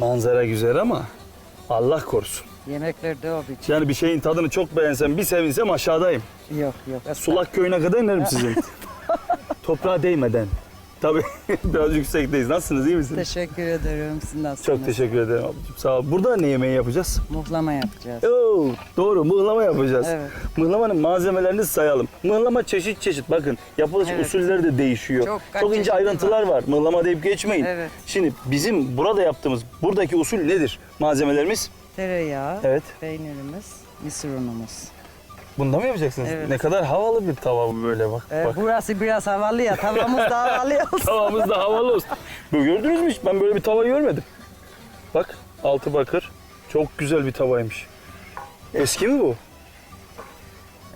Manzara güzel ama Allah korusun. Yemeklerde o biçim. Yani bir şeyin tadını çok beğensem, bir sevinsem aşağıdayım. Yok yok. Sulak köyüne kadar inerim sizin. Toprağa değmeden. Tabii biraz yüksekteyiz. Nasılsınız, iyi misiniz? Teşekkür ederim. Siz nasılsınız? Çok teşekkür ederim ablacığım. Sağ ol. Burada ne yemeği yapacağız? Muhlama yapacağız. Oo, doğru mıhlama yapacağız. Evet. Mıhlamanın malzemelerini sayalım. Mıhlama çeşit çeşit bakın yapılış Evet. usulleri de değişiyor. Çok kaç ince çeşidi ayrıntılar var. Mıhlama deyip geçmeyin. Evet. Şimdi bizim burada yaptığımız buradaki usul nedir? Malzemelerimiz? Tereyağı, Evet. peynirimiz, mısır unumuz. Bunda mı yapacaksınız? Evet. Ne kadar havalı bir tava bu böyle bak. Ee, bak. burası biraz havalı ya. Tavamız da havalı olsun. Tavamız da havalı olsun. Bu gördünüz mü hiç? Ben böyle bir tava görmedim. Bak altı bakır. Çok güzel bir tavaymış. Eski mi bu?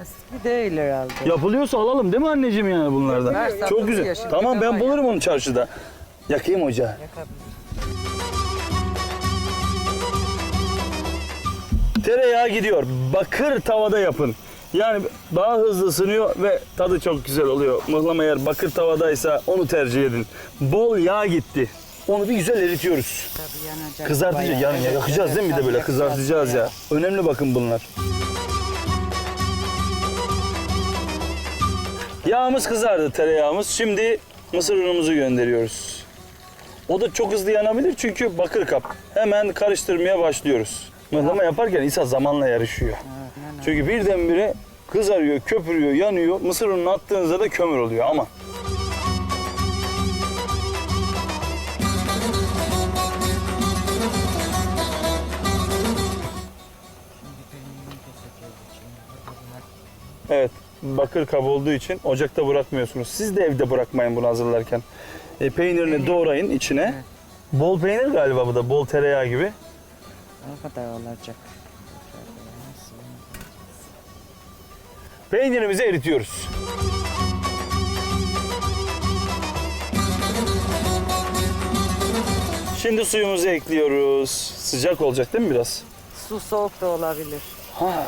Eski değil herhalde. Yapılıyorsa alalım değil mi anneciğim yani bunlardan? Çok güzel. Tamam ben bulurum onu çarşıda. Yakayım ocağı. Yakabilir. Tereyağı gidiyor. Bakır tavada yapın. Yani daha hızlı ısınıyor ve tadı çok güzel oluyor. Mıhlama eğer bakır tavadaysa onu tercih edin. Bol yağ gitti. Onu bir güzel eritiyoruz. Tabii yanacak. Kızartıcı bayağı. yani Evet, yakacağız evet, değil mi de böyle kızartacağız ya. bayağı. Önemli bakın bunlar. Yağımız kızardı tereyağımız. Şimdi mısır unumuzu gönderiyoruz. O da çok hızlı yanabilir çünkü bakır kap. Hemen karıştırmaya başlıyoruz. Mıhlama yaparken insan zamanla yarışıyor. Çünkü birdenbire kızarıyor, köpürüyor, yanıyor. Mısır ununu attığınızda da kömür oluyor ama. Evet, bakır kap olduğu için ocakta bırakmıyorsunuz. Siz de evde bırakmayın bunu hazırlarken. E, peynirini doğrayın içine. Bol peynir galiba bu da, bol tereyağı gibi. O kadar olacak. Peynirimizi eritiyoruz. Şimdi suyumuzu ekliyoruz. Sıcak olacak değil mi biraz? Su soğuk da olabilir. Ha.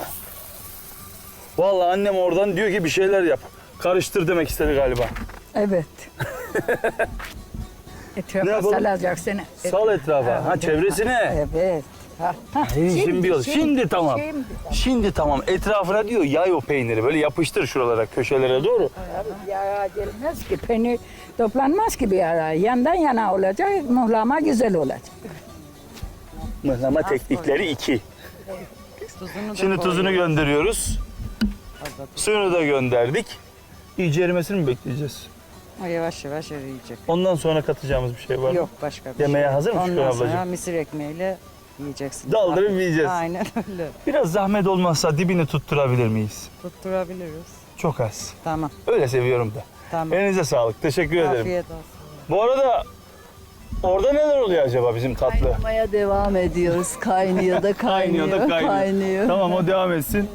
Vallahi annem oradan diyor ki bir şeyler yap. Karıştır demek istedi galiba. Evet. Ne Etrafa yapalım? salacaksın. Sal etrafa. Ha çevresine. Evet. Şimdi, şimdi, şimdi, tamam. Şimdi. Şimdi tamam. Etrafına diyor yay o peyniri. Böyle yapıştır şuralara, köşelere doğru. Yara gelmez ki. Peynir toplanmaz ki bir ara. Yandan yana olacak. Muhlama güzel olacak. Mıhlama teknikleri iki. Tuzunu Şimdi tuzunu gönderiyoruz. Suyunu da gönderdik. İyice erimesini mi bekleyeceğiz? O yavaş yavaş eriyecek. Ondan sonra katacağımız bir şey var mı? Yok başka bir Yemeğe şey. hazır mı Şükran Ondan sonra ablacığım? mısır ekmeğiyle yiyeceksin. Daldırıp yiyeceğiz. Aynen öyle. Biraz zahmet olmazsa dibini tutturabilir miyiz? Tutturabiliriz. Çok az. Tamam. Öyle seviyorum da. Tamam. Elinize sağlık. Teşekkür ederim. Afiyet olsun. Bu arada orada neler oluyor acaba bizim tatlı? Kaynamaya devam ediyoruz. Kaynıyor da kaynıyor. Kaynıyor da kaynıyor. kaynıyor. Tamam o devam etsin.